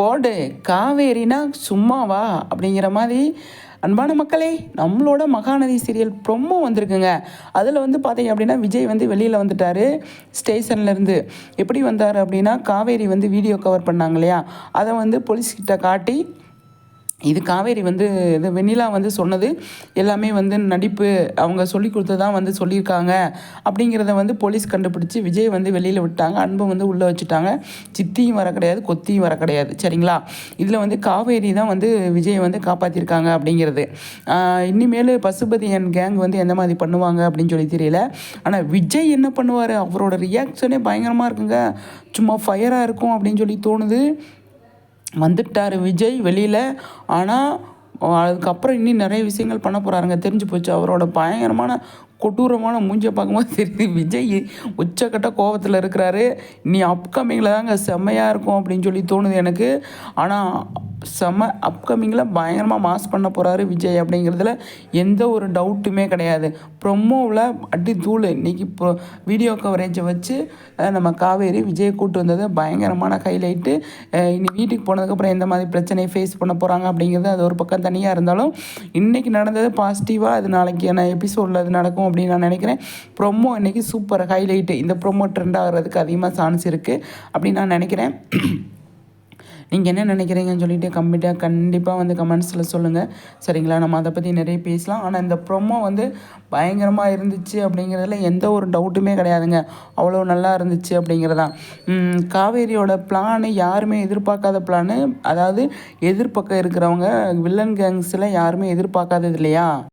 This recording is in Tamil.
போடு காவேரினா சும்மாவா? அப்படிங்கிற மாதிரி அன்பான மக்களே நம்மளோட மகாநதி சீரியல் ப்ரொமோ வந்திருக்குங்க. அதில் வந்து பார்த்தீங்க அப்படின்னா விஜய் வந்து வெளியில் வந்துட்டார் ஸ்டேஷன்லேருந்து எப்படி வந்தார் அப்படின்னா காவேரி வந்து வீடியோ கவர் பண்ணாங்க இல்லையா? அதை வந்து போலீஸ்கிட்ட காட்டி இது காவேரி வந்து இது வெண்ணிலா வந்து சொன்னது எல்லாமே வந்து நடிப்பு அவங்க சொல்லி கொடுத்ததான் வந்து சொல்லியிருக்காங்க. அப்படிங்கிறத வந்து போலீஸ் கண்டுபிடிச்சி விஜய் வந்து வெளியில் விட்டாங்க. அன்பை வந்து உள்ளே வச்சுட்டாங்க. சித்தியும் வர கிடையாது கொத்தியும் வர கிடையாது. சரிங்களா? இதில் வந்து காவேரி தான் வந்து விஜயை வந்து காப்பாற்றிருக்காங்க அப்படிங்கிறது. இனிமேல் பசுபதி என் கேங் வந்து எந்த மாதிரி பண்ணுவாங்க அப்படின்னு சொல்லி தெரியல. ஆனால் விஜய் என்ன பண்ணுவார்? அவரோட ரியாக்ஷனே பயங்கரமாக இருக்குங்க. சும்மா ஃபயராக இருக்கும் அப்படின்னு சொல்லி தோணுது. வந்துட்டார் விஜய் வெளியில். ஆனால் அதுக்கப்புறம் இன்னும் நிறைய விஷயங்கள் பண்ண போகிறாருங்க தெரிஞ்சு போச்சு. அவரோட பயங்கரமான கொடூரமான மூஞ்சியை பார்க்கும்போது தெரியுது விஜய் உச்சக்கட்ட கோபத்தில் இருக்கிறாரு. நீ அப்கமிங்கில் தாங்க செம்மையாக இருக்கும் அப்படின்னு சொல்லி தோணுது எனக்கு. ஆனால் செம்ம அப்கமிங்கில் பயங்கரமாக மாஸ் பண்ண போகிறாரு விஜய் அப்படிங்கிறதுல எந்த ஒரு டவுட்டுமே கிடையாது. ப்ரொமோவில் அடி தூள். இன்னைக்கு இப்போ வீடியோ கவரேஜை வச்சு நம்ம காவேரி விஜய் கூட்டு வந்தது பயங்கரமான ஹைலைட்டு இனி வீட்டுக்கு போனதுக்கப்புறம் எந்த மாதிரி பிரச்சனையை ஃபேஸ் பண்ண போகிறாங்க அப்படிங்கிறது அது ஒரு பக்கம் தனியாக இருந்தாலும் இன்றைக்கி நடந்தது பாசிட்டிவாக அது நாளைக்கான எபிசோடில் அது நடக்கும் அப்படின்னு நான் நினைக்கிறேன். ப்ரொமோ இன்றைக்கி சூப்பர் ஹைலைட்டு இந்த ப்ரொமோ ட்ரெண்ட் ஆகிறதுக்கு அதிகமாக சான்ஸ் இருக்குது அப்படின்னு நான் நினைக்கிறேன். நீங்கள் என்ன நினைக்கிறீங்கன்னு சொல்லிட்டு கம்மிட்டாக கண்டிப்பாக வந்து கமெண்ட்ஸில் சொல்லுங்கள் சரிங்களா? நம்ம அதை பற்றி நிறைய பேசலாம். ஆனால் இந்த ப்ரொமோ வந்து பயங்கரமாக இருந்துச்சு அப்படிங்கிறதுல எந்த ஒரு டவுட்டுமே கிடையாதுங்க. அவ்வளோ நல்லா இருந்துச்சு அப்படிங்கிறதான் காவேரியோட பிளானு யாருமே எதிர்பார்க்காத பிளானு அதாவது எதிர்பக்கம் இருக்கிறவங்க வில்லன் கேங்ஸில் யாருமே எதிர்பார்க்காதது இல்லையா?